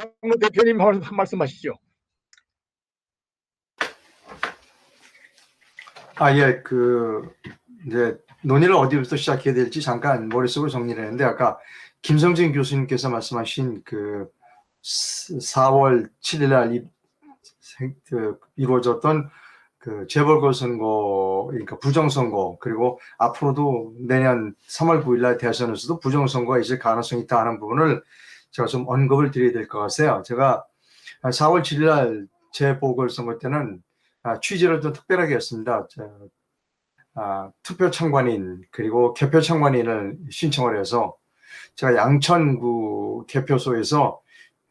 박노 대표님 한한 말씀 하시죠. 아, 예, 그, 이제, 논의를 어디부터 시작해야 될지 잠깐 머릿속으로 정리를 했는데, 아까 김성진 교수님께서 말씀하신 그 4월 7일 날 이- 생- 그 이루어졌던 그 재벌거선거, 그러니까 부정선거, 그리고 앞으로도 내년 3월 9일 날 대선에서도 부정선거가 있을 가능성이 있다 하는 부분을 제가 좀 언급을 드려야 될 것 같아요. 제가 4월 7일 날 재보궐선거 때는 아, 취지를 좀 특별하게 했습니다. 저, 아, 투표 참관인 그리고 개표 참관인을 신청을 해서 제가 양천구 개표소에서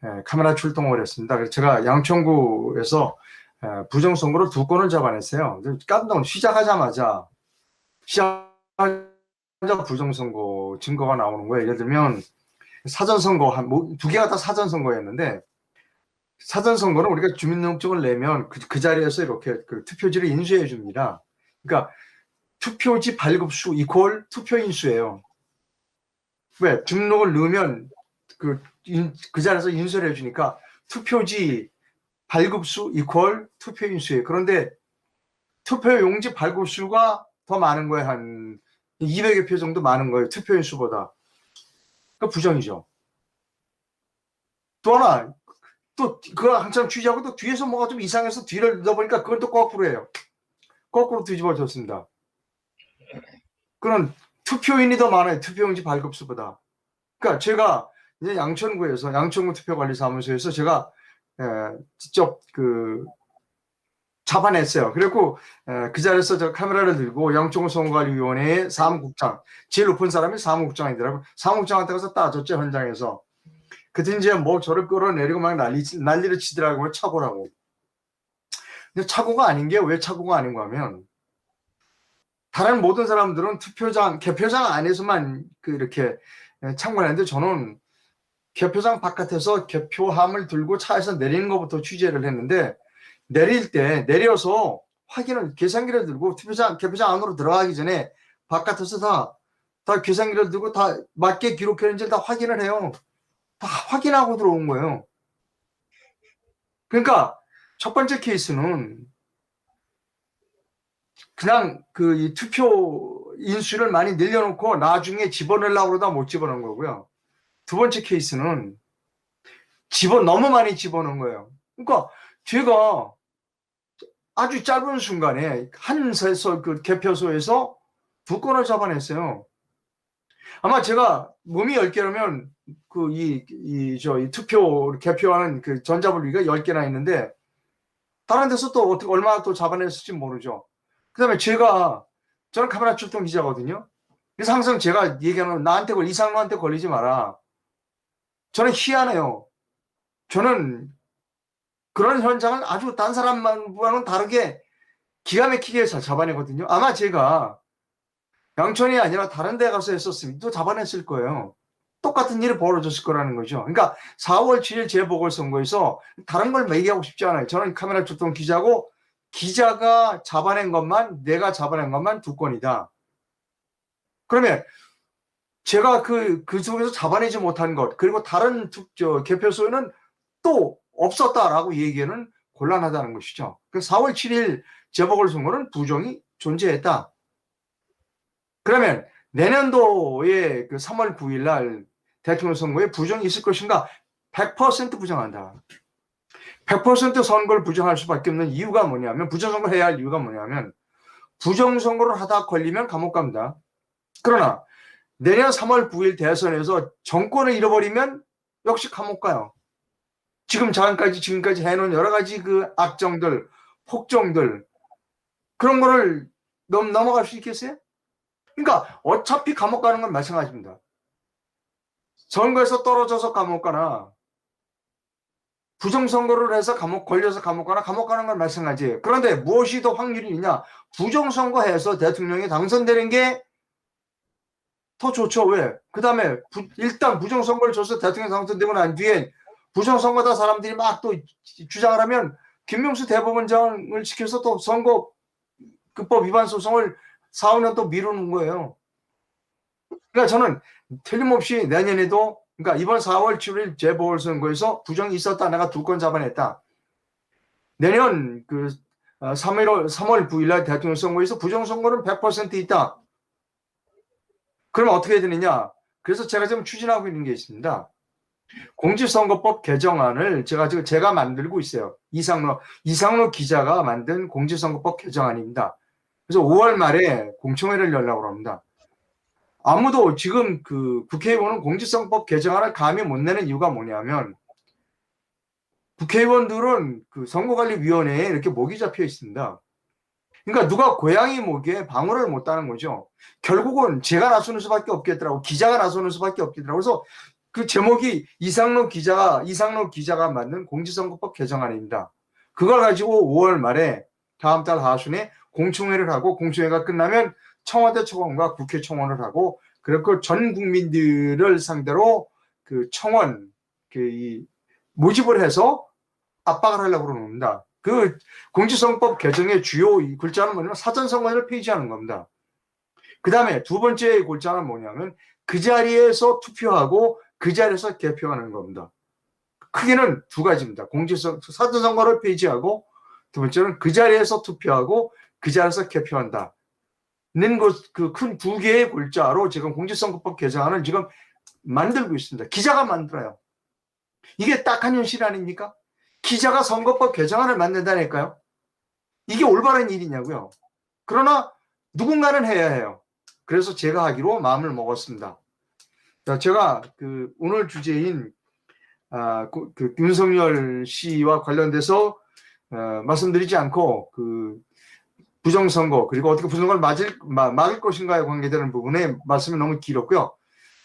에, 카메라 출동을 했습니다. 그래서 제가 양천구에서 에, 부정선거를 두 건을 잡아냈어요. 깜짝 놀 시작하자마자 시작하자 부정선거 증거가 나오는 거예요. 예를 들면 사전선거 한두 개가 다 사전선거였는데 사전선거는 우리가 주민등록증을 내면 그, 그 자리에서 이렇게 그 투표지를 인수해 줍니다. 그러니까 투표지 발급수 이퀄 투표인수예요. 왜? 등록을 넣으면 그, 인, 그 자리에서 인수를 해주니까 투표지 발급수 이퀄 투표인수예요. 그런데 투표용지 발급수가 더 많은 거예요. 한 200여 표 정도 많은 거예요. 투표인수보다. 그 부정이죠. 또 하나 또 그거 한참 취재하고 또 뒤에서 뭐가 좀 이상해서 뒤를 넣어보니까 그걸 또 거꾸로 해요. 거꾸로 뒤집어졌습니다. 그런 투표인이 더 많아요. 투표용지 발급수보다. 그러니까 제가 이제 양천구에서 양천구 투표관리사무소에서 제가 에, 직접 그 잡아냈어요. 그리고 에, 그 자리에서 저 카메라를 들고 선거관리위원회의 사무국장 제일 높은 사람이 사무국장이더라고요. 사무국장한테 가서 따졌죠 현장에서. 그때 이제 뭐 저를 끌어내리고 막 난리, 난리를 치더라고요. 착오라고. 근데 착오가 아닌 게 왜 착오가 아닌가 하면 다른 모든 사람들은 투표장, 개표장 안에서만 그 이렇게 참관했는데 저는 개표장 바깥에서 개표함을 들고 차에서 내리는 것부터 취재를 했는데 내릴 때 내려서 확인을 계산기를 들고 투표장, 개표장 안으로 들어가기 전에 바깥에서 다, 다 계산기를 들고 다 맞게 기록했는지 다 확인을 해요. 다 확인하고 들어온 거예요. 그러니까 첫 번째 케이스는 그냥 그이 투표 인수를 많이 늘려놓고 나중에 집어넣으려고 그러다 못 집어넣은 거고요. 두 번째 케이스는 집어 너무 많이 집어넣은 거예요. 그러니까 제가 아주 짧은 순간에 한 세서 그 개표소에서 두 건을 잡아냈어요. 아마 제가 몸이 10개라면 그 이 이 저이 투표 개표하는 그 전자분리가 10개나 있는데 다른 데서 또 어떻게 얼마나 또 잡아냈을지 모르죠. 그다음에 제가 저는 카메라 출동 기자거든요. 그래서 항상 제가 얘기하는 나한테 걸 이상로한테 걸리지 마라. 저는 희한해요. 저는 그런 현장을 아주 딴 사람만과는 다르게 기가 막히게 잘 잡아내거든요. 아마 제가 양천이 아니라 다른 데 가서 했었으면 또 잡아냈을 거예요. 똑같은 일이 벌어졌을 거라는 거죠. 그러니까 4월 7일 재보궐선거에서 다른 걸 얘기하고 싶지 않아요. 저는 카메라 출동 기자고 기자가 잡아낸 것만 내가 잡아낸 것만 두 건이다. 그러면 제가 그, 그 속에서 잡아내지 못한 것, 그리고 다른 개표소에는 또 없었다라고 얘기는 곤란하다는 것이죠. 그 4월 7일 재보궐선거는 부정이 존재했다. 그러면 내년도에 그 3월 9일 날 대통령 선거에 부정이 있을 것인가? 100% 부정한다. 100% 선거를 부정할 수밖에 없는 이유가 뭐냐면 부정선거를 해야 할 이유가 뭐냐면 부정선거를 하다 걸리면 감옥 갑니다. 그러나 내년 3월 9일 대선에서 정권을 잃어버리면 역시 감옥 가요. 지금 잠깐까지 지금까지 해놓은 여러 가지 그 악정들, 폭정들 그런 거를 넘, 넘어갈 수 있겠어요? 그러니까 어차피 감옥 가는 건 마찬가지입니다. 선거에서 떨어져서 감옥 가나 부정선거를 해서 감옥 걸려서 감옥 가나 감옥 가는 건 마찬가지예요. 그런데 무엇이 더 확률이 있냐? 부정선거해서 대통령이 당선되는 게 더 좋죠. 왜? 그 다음에 일단 부정선거를 줘서 대통령 당선되고 난 뒤에 부정선거다 사람들이 막 또 주장을 하면 김명수 대법원장을 시켜서 또 선거급법 위반 소송을 4, 5년 또 미루는 거예요. 그러니까 저는 틀림없이 내년에도 그러니까 이번 4월 7일 재보궐선거에서 부정이 있었다. 내가 두 건 잡아냈다. 내년 그 3월 3월 9일 날 대통령 선거에서 부정 선거는 100% 있다. 그러면 어떻게 되느냐? 그래서 제가 지금 추진하고 있는 게 있습니다. 공직선거법 개정안을 제가 지금 제가 만들고 있어요. 이상로 이상로 기자가 만든 공직선거법 개정안입니다. 그래서 5월 말에 공청회를 열려고 합니다. 아무도 지금 그 국회의원은 공직선거법 개정안을 감히 못 내는 이유가 뭐냐면 국회의원들은 그 선거관리위원회에 이렇게 목이 잡혀 있습니다. 그러니까 누가 고양이 목에 방울을 못 따는 거죠. 결국은 제가 나서는 수밖에 없겠더라고. 기자가 나서는 수밖에 없겠더라고. 그래서 그 제목이 이상로 기자가 이상로 기자가 만든 공직선거법 개정안입니다. 그걸 가지고 5월 말에 다음 달 하순에 공청회를 하고 공청회가 끝나면 청와대 청원과 국회 청원을 하고 그리고 전 국민들을 상대로 그 청원 그이 모집을 해서 압박을 하려고 그러는겁니다. 그 공직선거법 개정의 주요 이 글자는 뭐냐면 사전 선거를 폐지하는 겁니다. 그 다음에 두 번째 골자는 뭐냐면 그 자리에서 투표하고 그 자리에서 개표하는 겁니다. 크게는 두 가지입니다. 공직선 사전선거를 폐지하고 두 번째는 그 자리에서 투표하고 그 자리에서 개표한다. 는 그큰 두 개의 골자로 지금 공직선거법 개정안을 지금 만들고 있습니다. 기자가 만들어요. 이게 딱한 현실 아닙니까? 기자가 선거법 개정안을 만든다니까요. 이게 올바른 일이냐고요. 그러나 누군가는 해야 해요. 그래서 제가 하기로 마음을 먹었습니다. 자, 제가 그 오늘 주제인 아, 그, 그 윤석열 씨와 관련돼서 어, 말씀드리지 않고 그 부정선거 그리고 어떻게 부정선거를 맞을, 마, 막을 것인가에 관계되는 부분에 말씀이 너무 길었고요.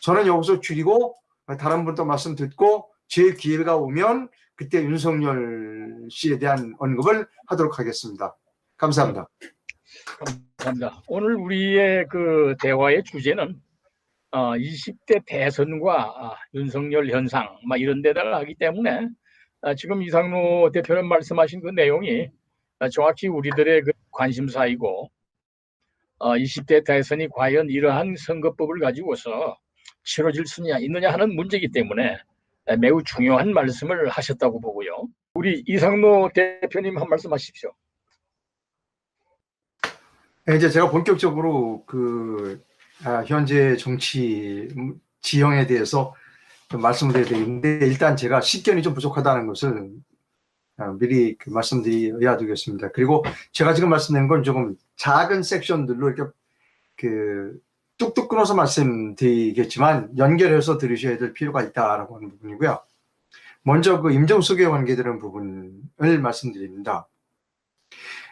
저는 여기서 줄이고 다른 분도 말씀 듣고 제 기회가 오면 그때 윤석열 씨에 대한 언급을 하도록 하겠습니다. 감사합니다. 감사합니다. 오늘 우리의 그 대화의 주제는 어, 20대 대선과 아, 윤석열 현상 막 이런 데다가 하기 때문에 아, 지금 이상로 대표님 말씀하신 그 내용이 아, 정확히 우리들의 그 관심사이고 어, 20대 대선이 과연 이러한 선거법을 가지고서 치러질 수냐 있느냐 하는 문제이기 때문에 매우 중요한 말씀을 하셨다고 보고요. 우리 이상로 대표님 한 말씀 하십시오. 네, 이제 제가 본격적으로 그 아, 현재 정치 지형에 대해서 좀 말씀을 드려야 되는데 일단 제가 식견이 좀 부족하다는 것을 아, 미리 그 말씀드려야 되겠습니다. 그리고 제가 지금 말씀드린 건 조금 작은 섹션들로 이렇게 그 뚝뚝 끊어서 말씀드리겠지만 연결해서 들으셔야 될 필요가 있다라고 하는 부분이고요. 먼저 그 임정숙에 관계되는 부분을 말씀드립니다.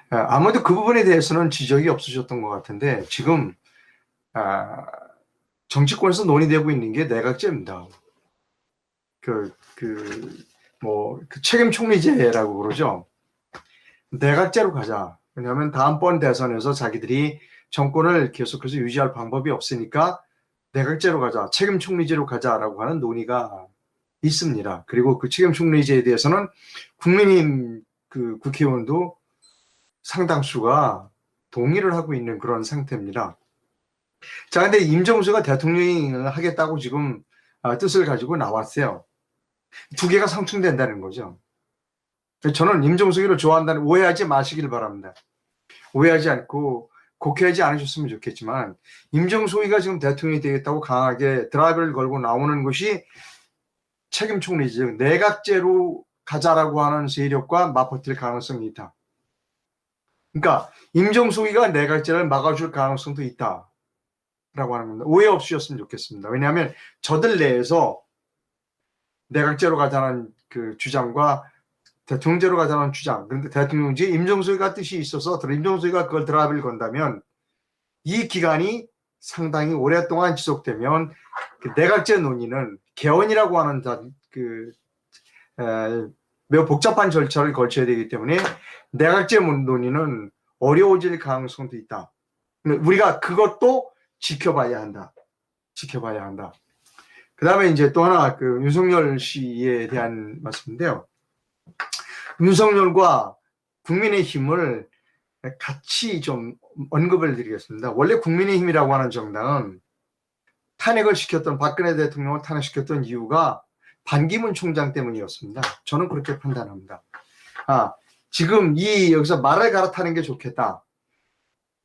아, 아무도 그 부분에 대해서는 지적이 없으셨던 것 같은데 지금 아, 정치권에서 논의되고 있는 게 내각제입니다. 그, 그, 뭐, 그 책임 총리제라고 그러죠. 내각제로 가자. 왜냐하면 다음번 대선에서 자기들이 정권을 계속해서 유지할 방법이 없으니까 내각제로 가자, 책임 총리제로 가자라고 하는 논의가 있습니다. 그리고 그 책임 총리제에 대해서는 국민의힘 그 국회의원도 상당수가 동의를 하고 있는 그런 상태입니다. 자, 근데 임정수가 대통령이 하겠다고 지금 아, 뜻을 가지고 나왔어요. 두 개가 상충된다는 거죠. 저는 임정수기를 좋아한다는 오해하지 마시길 바랍니다. 오해하지 않고 곡해하지 않으셨으면 좋겠지만 임정수기가 지금 대통령이 되겠다고 강하게 드라이브를 걸고 나오는 것이 책임 총리지 즉 내각제로 가자라고 하는 세력과 맞붙을 가능성이 있다. 그러니까 임정수기가 내각제를 막아줄 가능성도 있다. 라고 하는 겁니다. 오해 없으셨으면 좋겠습니다. 왜냐하면 저들 내에서 내각제로 가자는 그 주장과 대통령제로 가자는 주장. 그런데 대통령제 임정수가 뜻이 있어서 임정수가 그걸 드라이브를 건다면 이 기간이 상당히 오랫동안 지속되면 그 내각제 논의는 개헌이라고 하는 그 에, 매우 복잡한 절차를 거쳐야 되기 때문에 내각제 논의는 어려워질 가능성도 있다. 우리가 그것도 지켜봐야 한다. 지켜봐야 한다. 그 다음에 이제 또 하나 그 윤석열 씨에 대한 말씀인데요. 윤석열과 국민의힘을 같이 좀 언급을 드리겠습니다. 원래 국민의힘이라고 하는 정당은 탄핵을 시켰던 박근혜 대통령을 탄핵시켰던 이유가 반기문 총장 때문이었습니다. 저는 그렇게 판단합니다. 아, 지금 이 여기서 말을 갈아타는 게 좋겠다.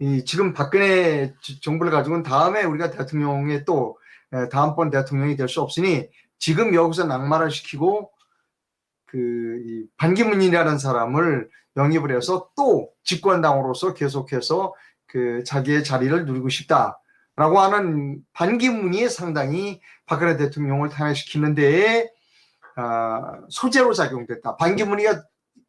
이 지금 박근혜 지- 정부를 가지고는 다음에 우리가 대통령의 또 에, 다음번 대통령이 될 수 없으니 지금 여기서 낙마를 시키고 그이 반기문이라는 사람을 영입을 해서 또 집권당으로서 계속해서 그 자기의 자리를 누리고 싶다라고 하는 반기문이 상당히 박근혜 대통령을 탄핵시키는 데에 아, 소재로 작용됐다. 반기문이가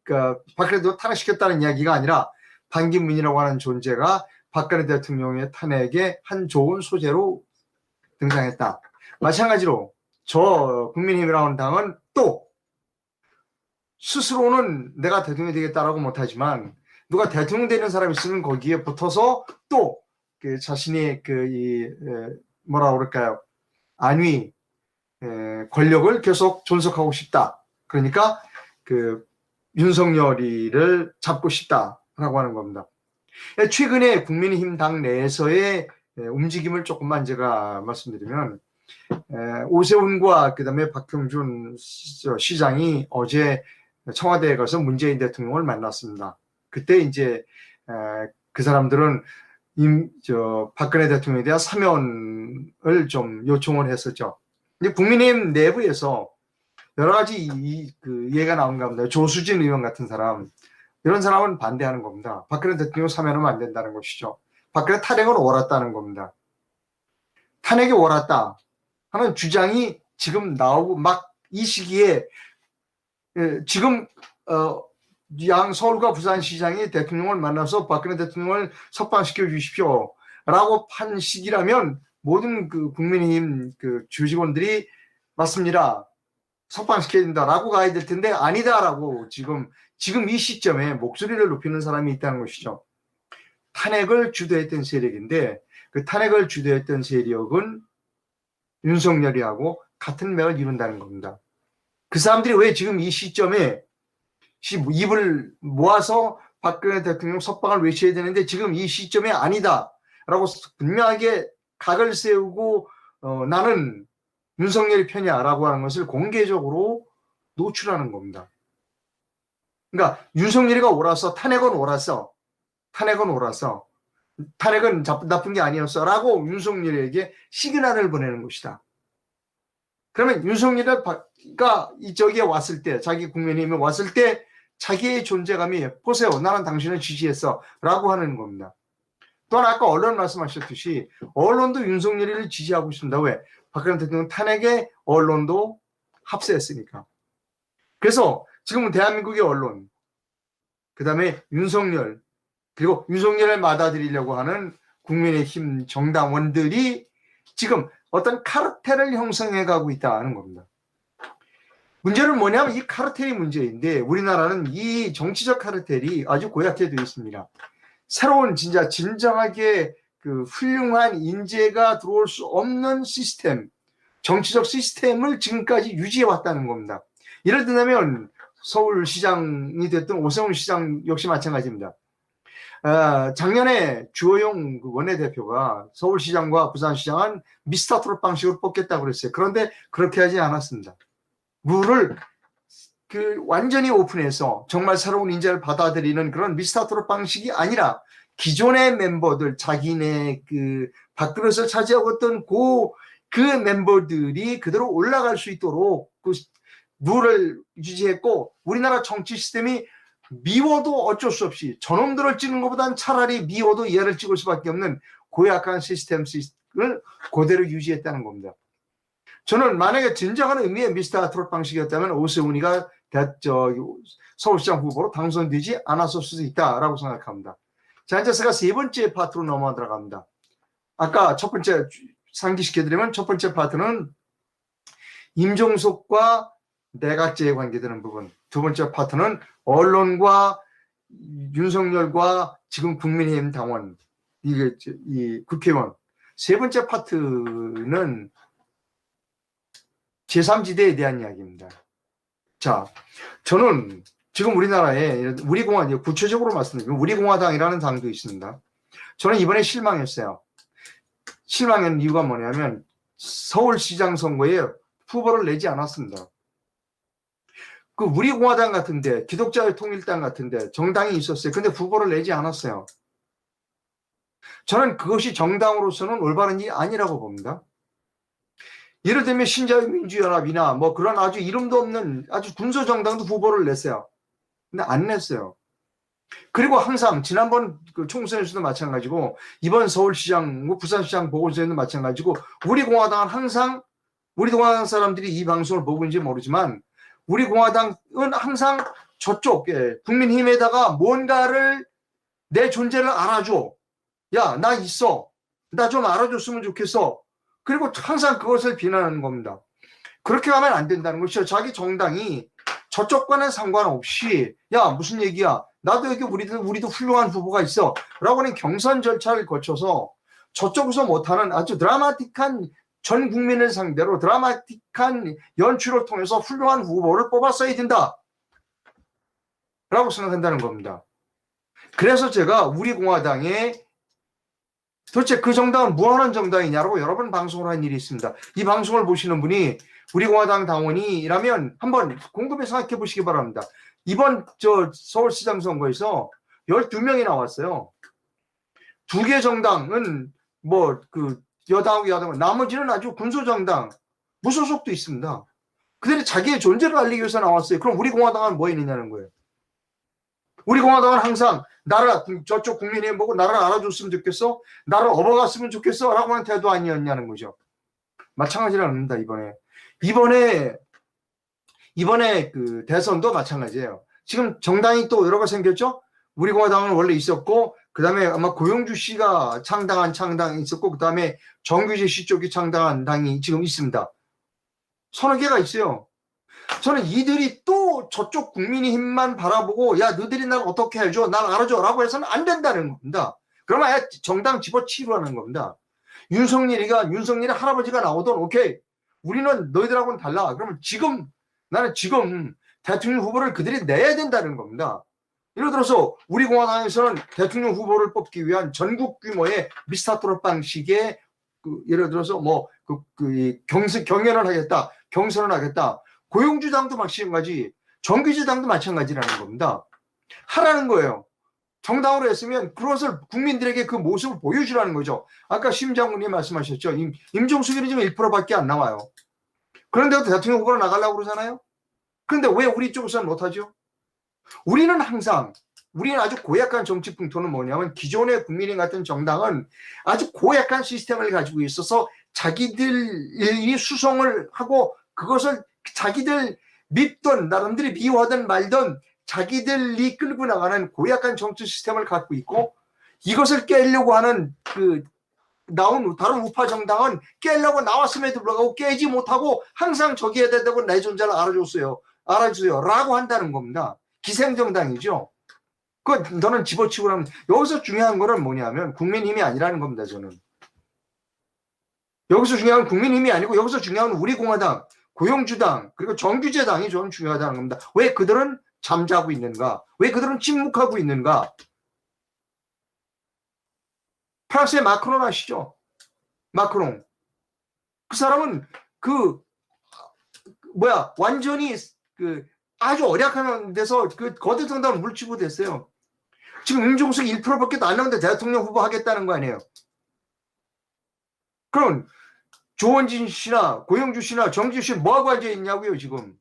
그 박근혜 대통령 탄핵시켰다는 이야기가 아니라 반기문이라고 하는 존재가 박근혜 대통령의 탄핵의 한 좋은 소재로 등장했다. 마찬가지로 저 국민의힘이라고 하는 당은 또 스스로는 내가 대통령이 되겠다라고 못하지만 누가 대통령 되는 사람이 있으면 거기에 붙어서 또 그 자신의 그이 뭐라 그럴까요 안위 에, 권력을 계속 존속하고 싶다. 그러니까 그 윤석열이를 잡고 싶다 라고 하는 겁니다. 예, 최근에 국민의힘 당 내에서의 예, 움직임을 조금만 제가 말씀드리면 에, 오세훈과 그다음에 박형준 시장이 어제 청와대에 가서 문재인 대통령을 만났습니다. 그때 이제 에, 그 사람들은 임, 저 박근혜 대통령에 대한 사면을 좀 요청을 했었죠. 근데 국민의힘 내부에서 여러 가지 이, 그 얘기가 나온 겁니다. 조수진 의원 같은 사람 이런 사람은 반대하는 겁니다. 박근혜 대통령 사면하면 안 된다는 것이죠. 박근혜 탄핵은 옳았다는 겁니다. 탄핵이 옳았다 하는 주장이 지금 나오고 막 이 시기에 예, 지금 어, 양 서울과 부산시장이 대통령을 만나서 박근혜 대통령을 석방시켜 주십시오. 라고 판 시기라면 모든 그 국민의힘 그 주직원들이 맞습니다. 석방시켜야 된다라고 가야 될 텐데 아니다라고 지금 지금 이 시점에 목소리를 높이는 사람이 있다는 것이죠. 탄핵을 주도했던 세력인데 그 탄핵을 주도했던 세력은 윤석열이하고 같은 맥을 이룬다는 겁니다. 그 사람들이 왜 지금 이 시점에 시- 입을 모아서 박근혜 대통령 석방을 외쳐야 되는데 지금 이 시점에 아니다라고 분명하게 각을 세우고 어, 나는 윤석열이 편이야라고 하는 것을 공개적으로 노출하는 겁니다. 그러니까 윤석열이가 옳았어 탄핵은 옳았어 탄핵은 옳았어 탄핵은 자- 나쁜 게 아니었어라고 윤석열에게 시그널을 보내는 것이다. 그러면 윤석열이가 이쪽에 왔을 때 자기 국민의힘에 왔을 때 자기의 존재감이 보세요 나는 당신을 지지했어 라고 하는 겁니다. 또한 아까 언론 말씀하셨듯이 언론도 윤석열이를 지지하고 있습니다. 왜? 박근혜 대통령 탄핵에 언론도 합세했으니까. 그래서 지금은 대한민국의 언론, 그 다음에 윤석열, 그리고 윤석열을 받아들이려고 하는 국민의힘 정당원들이 지금 어떤 카르텔을 형성해 가고 있다는 겁니다. 문제는 뭐냐면 이 카르텔이 문제인데 우리나라는 이 정치적 카르텔이 아주 고약해 되어 있습니다. 새로운 진짜 진정하게 그 훌륭한 인재가 들어올 수 없는 시스템, 정치적 시스템을 지금까지 유지해 왔다는 겁니다. 예를 들면 서울시장이 됐던 오세훈 시장 역시 마찬가지입니다. 아, 작년에 주호영 그 원내대표가 서울시장과 부산시장은 미스터 트롯 방식으로 뽑겠다고 그랬어요. 그런데 그렇게 하지 않았습니다. 룰을 그 완전히 오픈해서 정말 새로운 인재를 받아들이는 그런 미스터 트롯 방식이 아니라 기존의 멤버들 자기네 그 밥그릇을 차지하고 있던 그, 그 멤버들이 그대로 올라갈 수 있도록 그 룰을 유지했고 우리나라 정치 시스템이 미워도 어쩔 수 없이 저놈들을 찍는 것보단 차라리 미워도 얘를 찍을 수밖에 없는 고약한 시스템을 그대로 유지했다는 겁니다. 저는 만약에 진정한 의미의 미스터 트롯 방식이었다면 오세훈이가 대, 저, 서울시장 후보로 당선되지 않았을 수도 있다라고 생각합니다. 자, 이제 제가 세 번째 파트로 넘어 들어갑니다. 아까 첫 번째 상기시켜드리면 첫 번째 파트는 임종석과 내각제에 관계되는 부분. 두 번째 파트는 언론과 윤석열과 지금 국민의힘 당원, 이게 이 국회의원. 세 번째 파트는 제3지대에 대한 이야기입니다. 자, 저는 지금 우리나라에 우리 공화 구체적으로 말씀드리면 우리 공화당이라는 당도 있습니다. 저는 이번에 실망했어요. 실망한 이유가 뭐냐면 서울시장 선거에 후보를 내지 않았습니다. 그 우리 공화당 같은데 기독자의 통일당 같은데 정당이 있었어요. 근데 후보를 내지 않았어요. 저는 그것이 정당으로서는 올바른 일이 아니라고 봅니다. 예를 들면 신자유민주연합이나 뭐 그런 아주 이름도 없는 아주 군소 정당도 후보를 냈어요. 근데 안 냈어요. 그리고 항상 지난번 그 총선에서도 마찬가지고 이번 서울시장, 뭐 부산시장 보궐선에도 마찬가지고 우리 공화당은 항상 우리 공화당 사람들이 이 방송을 보고 있는지 모르지만 우리 공화당은 항상 저쪽 에 국민힘에다가 뭔가를 내 존재를 알아줘. 야, 나 있어. 나 좀 알아줬으면 좋겠어. 그리고 항상 그것을 비난하는 겁니다. 그렇게 하면 안 된다는 것이죠. 자기 정당이 저쪽과는 상관없이 야 무슨 얘기야 나도 여기 우리도 우리도 훌륭한 후보가 있어 라고는 경선 절차를 거쳐서 저쪽에서 못하는 아주 드라마틱한 전 국민을 상대로 드라마틱한 연출을 통해서 훌륭한 후보를 뽑았어야 된다 라고 생각한다는 겁니다 그래서 제가 우리 공화당에 도대체 그 정당은 무한한 정당이냐라고 여러 번 방송을 한 일이 있습니다 이 방송을 보시는 분이 우리 공화당 당원이라면 한번 곰곰이 생각해 보시기 바랍니다. 이번 저 서울시장 선거에서 12명이 나왔어요. 두 개 정당은 뭐 그 여당하고 야당 나머지는 아주 군소정당 무소속도 있습니다. 그들이 자기의 존재를 알리기 위해서 나왔어요. 그럼 우리 공화당은 뭐 있느냐는 거예요. 우리 공화당은 항상 나라 저쪽 국민이 보고 나라를 알아줬으면 좋겠어, 나를 업어갔으면 좋겠어 라고 하는 태도 아니었냐는 거죠. 마찬가지랍니다 이번에. 이번에 이번에 그 대선도 마찬가지예요. 지금 정당이 또 여러 가 생겼죠. 우리 공화당은 원래 있었고 그 다음에 아마 고용주 씨가 창당한 창당이 있었고 그 다음에 정규재 씨 쪽이 창당한 당이 지금 있습니다. 서너 개가 있어요. 저는 이들이 또 저쪽 국민의 힘만 바라보고 야 너희들이 날 어떻게 해줘 날 알아줘 라고 해서는 안 된다는 겁니다. 그러면 아예 정당 집어치우라는 겁니다. 윤석열이가 윤석열의 할아버지가 나오던 오케이 우리는 너희들하고는 달라. 그러면 지금 나는 지금 대통령 후보를 그들이 내야 된다는 겁니다. 예를 들어서 우리 공화당에서는 대통령 후보를 뽑기 위한 전국 규모의 미스터트롯 방식의 그 예를 들어서 뭐그 그 경선 경연을 하겠다, 경선을 하겠다. 고용주당도 마찬가지, 정규주당도 마찬가지라는 겁니다. 하라는 거예요. 정당으로 했으면 그것을 국민들에게 그 모습을 보여주라는 거죠. 아까 심 장군님 말씀하셨죠. 임, 임종숙이는 지금 1%밖에 안 나와요. 그런데도 대통령 후보로 나가려고 그러잖아요. 그런데 왜 우리 쪽에서는 못하죠? 우리는 항상 우리는 아주 고약한 정치 풍토는 뭐냐면 기존의 국민의 같은 정당은 아주 고약한 시스템을 가지고 있어서 자기들이 수성을 하고 그것을 자기들 밉던 나름들이 미워하든 말든 자기들이 끌고 나가는 고약한 정치 시스템을 갖고 있고 이것을 깨려고 하는 그 나온 다른 우파 정당은 깨려고 나왔음에도 불구하고 깨지 못하고 항상 저기에 대다고 내 존재를 알아줬어요. 알아주세요. 라고 한다는 겁니다. 기생정당이죠. 그 너는 집어치고 나면 여기서 중요한 거는 뭐냐면 국민힘이 아니라는 겁니다. 저는. 여기서 중요한 건 국민힘이 아니고 여기서 중요한 건 우리 공화당, 고용주당, 그리고 정규제당이 좀 중요하다는 겁니다. 왜 그들은 잠자고 있는가? 왜 그들은 침묵하고 있는가? 프랑스의 마크롱 아시죠? 마크롱. 그 사람은 그 뭐야 완전히 그 아주 어약한 데서 그 거대 정당을 물치고 됐어요. 지금 임종석 1%밖에 안 나오는데 대통령 후보 하겠다는 거 아니에요? 그럼 조원진 씨나 고영주 씨나 정지우 씨 뭐하고 앉아 있냐고요 지금?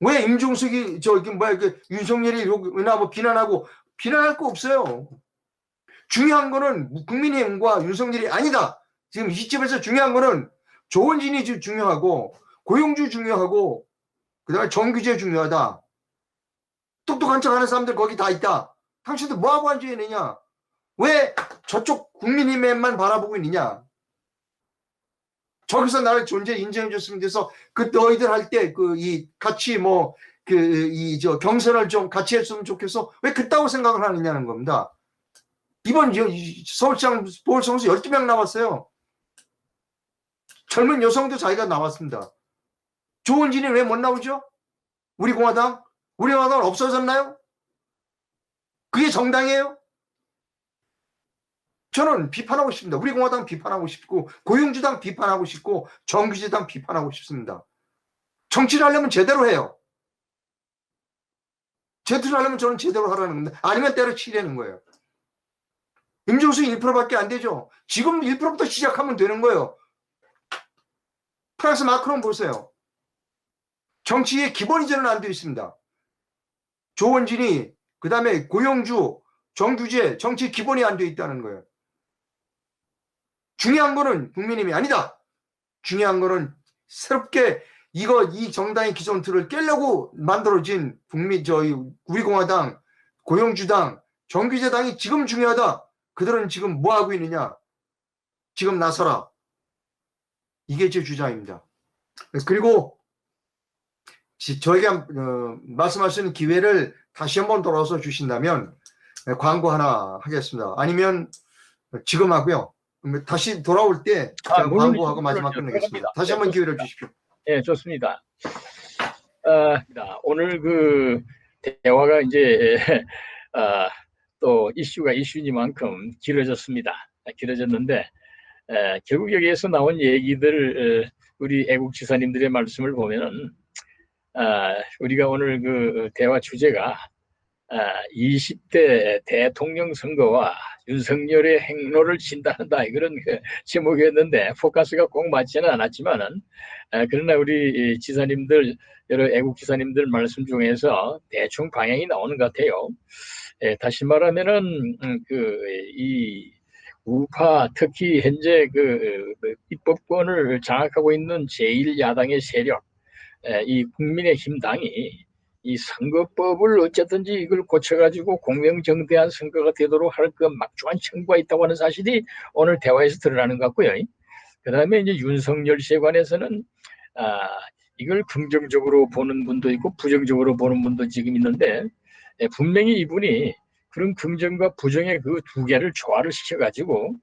왜 임종석이 저기 뭐야 그 윤석열이 욕이나 뭐 비난하고 비난할 거 없어요. 중요한 거는 국민의힘과 윤석열이 아니다. 지금 이 시점에서 중요한 거는 조원진이 지금 중요하고 고용주 중요하고 그 다음에 정규제 중요하다. 똑똑한 척하는 사람들 거기 다 있다. 당신들 뭐하고 앉아 있느냐? 왜 저쪽 국민의힘만 바라보고 있느냐? 저기서 나를 존재 인정해 줬으면 돼서 그 너희들 할 때 그 이 같이 뭐 그 이 저 경선을 좀 같이 했으면 좋겠어. 왜 그따고 생각을 하느냐는 겁니다. 이번 서울시장 보궐선거에서 12명 나왔어요. 젊은 여성도 자기가 나왔습니다. 조원진이 왜 못 나오죠? 우리 공화당? 우리 공화당은 없어졌나요? 그게 정당이에요? 저는 비판하고 싶습니다. 우리 공화당 비판하고 싶고 고용주당 비판하고 싶고 정규제당 비판하고 싶습니다. 정치를 하려면 제대로 해요. 제대로 하려면 저는 제대로 하라는 건데 아니면 때려치려는 거예요. 임종수 1%밖에 안 되죠. 지금 1%부터 시작하면 되는 거예요. 프랑스 마크론 보세요. 정치의 기본 이전은 안 되어 있습니다. 조원진이 그 다음에 고용주, 정규제, 정치 기본이 안 되어 있다는 거예요. 중요한 거는 국민님이 아니다. 중요한 거는 새롭게 이거 이 정당의 기존 틀을 깨려고 만들어진 국민 저희 우리 공화당, 고용주당, 정규제당이 지금 중요하다. 그들은 지금 뭐 하고 있느냐? 지금 나서라. 이게 제 주장입니다. 그리고 지- 저에게 한- 어, 있는 기회를 다시 한번 돌아서 주신다면 네, 광고 하나 하겠습니다. 아니면 지금 하고요. 음, 다시 돌아올 때 아. 광고하고 마지막 물론이죠. 끝내겠습니다. 다시 한번 기회를 주십시오. 예, 좋습니다. 아, 오늘 그 대화가 이제 아, 또 이슈가 이슈니만큼 길어졌습니다. 길어졌는데 에, 결국 여기에서 나온 얘기들 에, 우리 애국 지사님들의 말씀을 보면은 아, 우리가 오늘 그 대화 주제가 아, 20대 대통령 선거와 윤석열의 행로를 진단한다 이런 그 제목이었는데 포커스가 꼭 맞지는 않았지만은 아, 그러나 우리 이 지사님들 여러 애국 지사님들 말씀 중에서 대충 방향이 나오는 것 같아요. 예, 다시 말하면은 음, 그이 우파 특히 현재 그그 입법권을 장악하고 있는 제1야당의 세력 에, 이 국민의힘 당이 이 선거법을 어쨌든지 이걸 고쳐가지고 공명정대한 선거가 되도록 할 그 막중한 청구가 있다고 하는 사실이 오늘 대화에서 드러나는 것 같고요. 그 다음에 이제 윤석열 씨에 관해서는 아, 이걸 긍정적으로 보는 분도 있고 부정적으로 보는 분도 지금 있는데 예, 분명히 이분이 그런 긍정과 부정의 그 두 개를 조화를 시켜가지고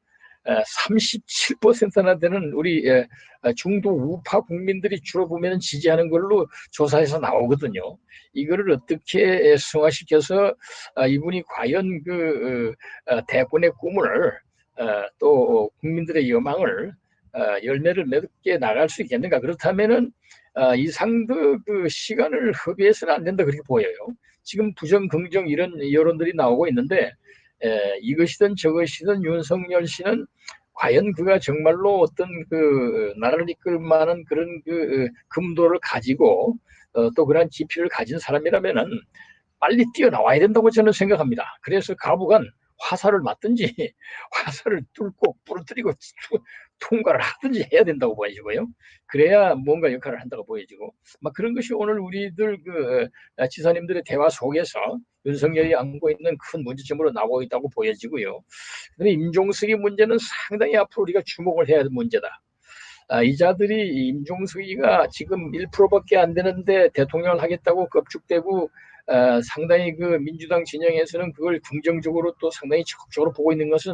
37%나 되는 우리 에, 어, 중도 우파 국민들이 주로 보면 지지하는 걸로 조사에서 나오거든요. 이거를 어떻게 에, 승화시켜서 아, 이분이 과연 그 어, 어, 대권의 꿈을 어, 또 국민들의 여망을 어, 열매를 맺게 나갈 수 있겠는가? 그렇다면은 어, 이상도 그 시간을 허비해서는 안 된다 그렇게 보여요. 지금 부정, 긍정 이런 여론들이 나오고 있는데 에, 이것이든 저것이든 윤석열 씨는 과연 그가 정말로 어떤 그 나라를 이끌 만한 그런 그 금도를 가지고 어, 또 그러한 지표를 가진 사람이라면은 빨리 뛰어나와야 된다고 저는 생각합니다. 그래서 가부간 화살을 맞든지 화살을 뚫고 부러뜨리고 통과를 하든지 해야 된다고 보여지고요. 그래야 뭔가 역할을 한다고 보여지고 막 그런 것이 오늘 우리들 그 어, 지사님들의 대화 속에서 윤석열이 안고 있는 큰 문제점으로 나오고 있다고 보여지고요. 근데 임종석의 문제는 상당히 앞으로 우리가 주목을 해야 할 문제다. 아, 이자들이 임종석이가 지금 1%밖에 안 되는데 대통령을 하겠다고 겁축되고 어, 상당히 그 민주당 진영에서는 그걸 긍정적으로 또 상당히 적극적으로 보고 있는 것은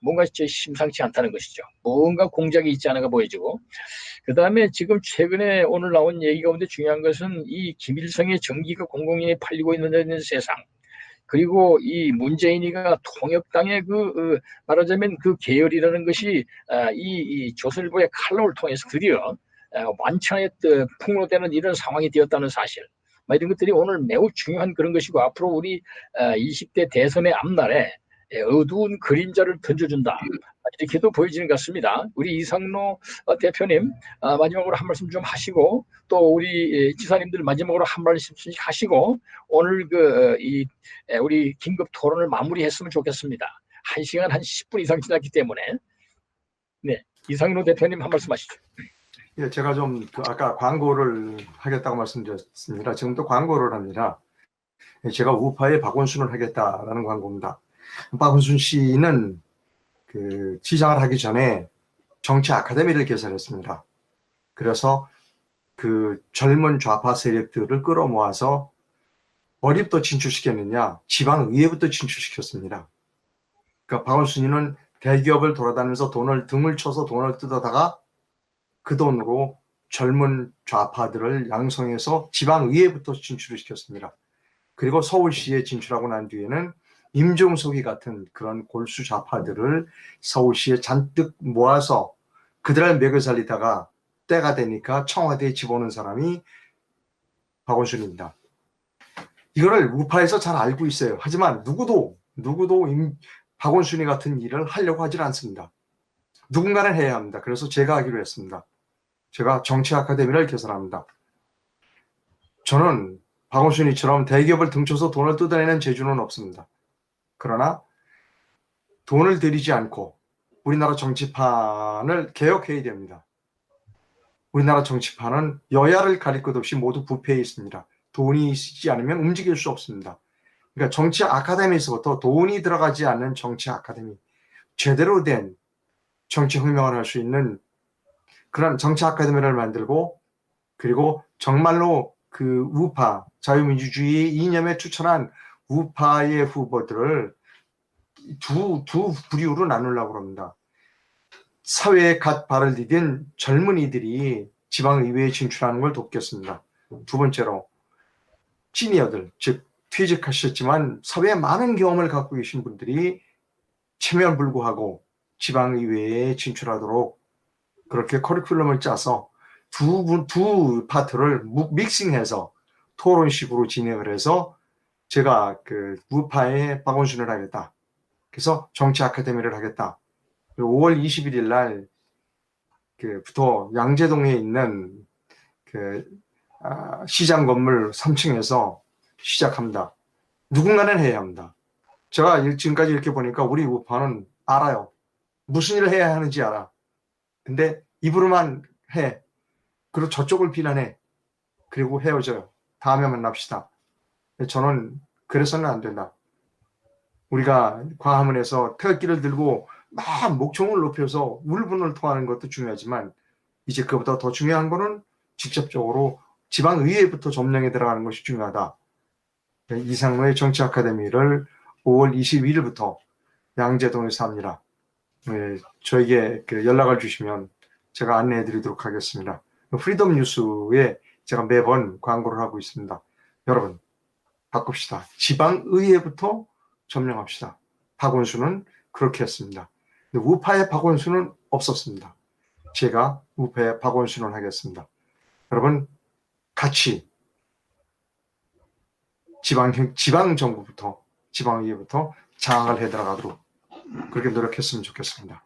뭔가 제 심상치 않다는 것이죠. 뭔가 공작이 있지 않은가 보여지고 그 다음에 지금 최근에 오늘 나온 얘기 가운데 중요한 것은 이 김일성의 정기가 공공연히 팔리고 있는 세상 그리고 이 문재인이가 통역당의 그 어, 말하자면 그 계열이라는 것이 아, 이, 이 조선일보의 칼럼을 통해서 드디어 어, 완천에 또 폭로되는 이런 상황이 되었다는 사실 뭐 이런 것들이 오늘 매우 중요한 그런 것이고 앞으로 우리 어, 20대 대선의 앞날에 예, 어두운 그림자를 던져준다 이렇게도 보여지는 것 같습니다. 우리 이상로 어, 대표님 어, 마지막으로 한 말씀 좀 하시고 또 우리 예, 지사님들 마지막으로 한 말씀씩 하시고 오늘 그 이 우리 긴급 토론을 마무리했으면 좋겠습니다. 한 시간 한 10분 이상 지났기 때문에 네 이상로 대표님 한 말씀 하시죠. 예, 제가 좀그 아까 광고를 하겠다고 말씀드렸습니다. 지금도 광고를 합니다. 예, 제가 우파의 박원순을 하겠다라는 광고입니다. 박원순 씨는 그 시장을 하기 전에 정치 아카데미를 개설했습니다. 그래서 그 젊은 좌파 세력들을 끌어모아서 어디부터 진출시켰느냐? 지방의회부터 진출시켰습니다. 그러니까 박원순이는 대기업을 돌아다니면서 돈을 등을 쳐서 돈을 뜯어다가 그 돈으로 젊은 좌파들을 양성해서 지방의회부터 진출을 시켰습니다. 그리고 서울시에 진출하고 난 뒤에는 임종석이 같은 그런 골수 좌파들을 서울시에 잔뜩 모아서 그들을 먹여 살리다가 때가 되니까 청와대에 집어넣은 사람이 박원순입니다. 이거를 우파에서 잘 알고 있어요. 하지만 누구도 누구도 임- 박원순이 같은 일을 하려고 하질 않습니다. 누군가는 해야 합니다. 그래서 제가 하기로 했습니다. 제가 정치 아카데미를 개설합니다. 저는 박원순이처럼 대기업을 등쳐서 돈을 뜯어내는 재주는 없습니다. 그러나 돈을 들이지 않고 우리나라 정치판을 개혁해야 됩니다. 우리나라 정치판은 여야를 가릴 것 없이 모두 부패해 있습니다. 돈이 있지 않으면 움직일 수 없습니다. 그러니까 정치 아카데미에서부터 돈이 들어가지 않는 정치 아카데미, 제대로 된 정치 혁명을 할 수 있는 그런 정치 아카데미를 만들고 그리고 정말로 그 우파 자유민주주의 이념에 추천한 우파의 후보들을 두, 두 부류로 나누려고 합니다. 사회에 갓 발을 디딘 젊은이들이 지방의회에 진출하는 걸 돕겠습니다. 두 번째로 시니어들, 즉 퇴직하셨지만 사회에 많은 경험을 갖고 계신 분들이 체면 불구하고 지방의회에 진출하도록 그렇게 커리큘럼을 짜서 두, 분- 두 파트를 무- 믹싱해서 토론식으로 진행을 해서 제가 그 우파의 박원순을 하겠다. 그래서 정치 아카데미를 하겠다. 5월 21일 날 그부터 양재동에 있는 그 아, 시장 건물 3층에서 시작합니다. 누군가는 해야 합니다. 제가 이- 지금까지 이렇게 보니까 우리 우파는 알아요. 무슨 일을 해야 하는지 알아. 근데 입으로만 해. 그리고 저쪽을 비난해. 그리고 헤어져요. 다음에 만납시다. 저는 그래서는 안 된다. 우리가 광화문에서 태극기를 들고 막 목청을 높여서 울분을 토하는 것도 중요하지만 이제 그보다 더 중요한 거는 직접적으로 지방의회부터 점령에 들어가는 것이 중요하다. 이상로의 정치 아카데미를 5월 22일부터 양재동에서 합니다. 네, 저에게 그 연락을 주시면 제가 안내해 드리도록 하겠습니다. 프리덤 뉴스에 제가 매번 광고를 하고 있습니다. 여러분, 바꿉시다. 지방의회부터 점령합시다. 박원순은 그렇게 했습니다. 우파의 박원순은 없었습니다. 제가 우파의 박원순을 하겠습니다. 여러분, 같이 지방, 지방 정부부터, 지방의회부터 장악을 해 들어가도록 그렇게 노력했으면 좋겠습니다.